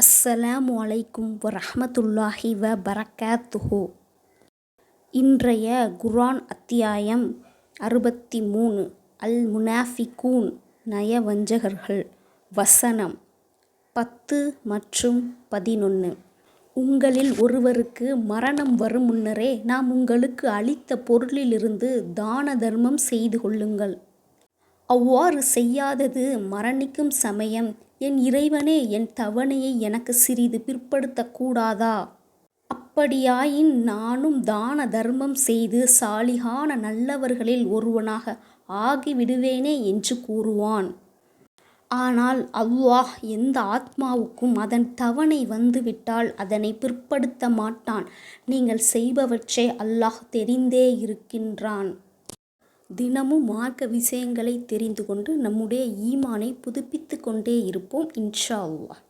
அஸ்ஸலாமு அலைக்கும் வரஹ்மத்துல்லாஹி வ பரக்காத்துஹு இன்றைய குர்ஆன் அத்தியாயம் அறுபத்தி மூணு அல் முனாஃபிகூன் நயவஞ்சகர்கள். வசனம் பத்து மற்றும் பதினொன்று உங்களில் ஒருவருக்கு மரணம் வரும் முன்னரே நாம் உங்களுக்கு அளித்த பொருளிலிருந்து தான தர்மம் செய்து கொள்ளுங்கள். அவ்வாறு செய்யாதது மரணிக்கும் சமயம் என் இறைவனே என் தவணையை எனக்கு சிறிது பிற்படுத்தக்கூடாதா? அப்படியாயின் நானும் தான தர்மம் செய்து சாலிகான நல்லவர்களில் ஒருவனாக ஆகிவிடுவேனே என்று கூறுவான். ஆனால் அல்லாஹ் எந்த ஆத்மாவுக்கும் அதன் தவணை வந்துவிட்டால் அதனை பிற்படுத்த மாட்டான். நீங்கள் செய்பவற்றை அல்லாஹ் தெரிந்தே இருக்கின்றான். தினமும் மார்க்க விஷயங்களை தெரிந்து கொண்டு நம்முடைய ஈமானை புதுப்பித்து கொண்டே இருப்போம் இன்ஷா அல்லாஹ்.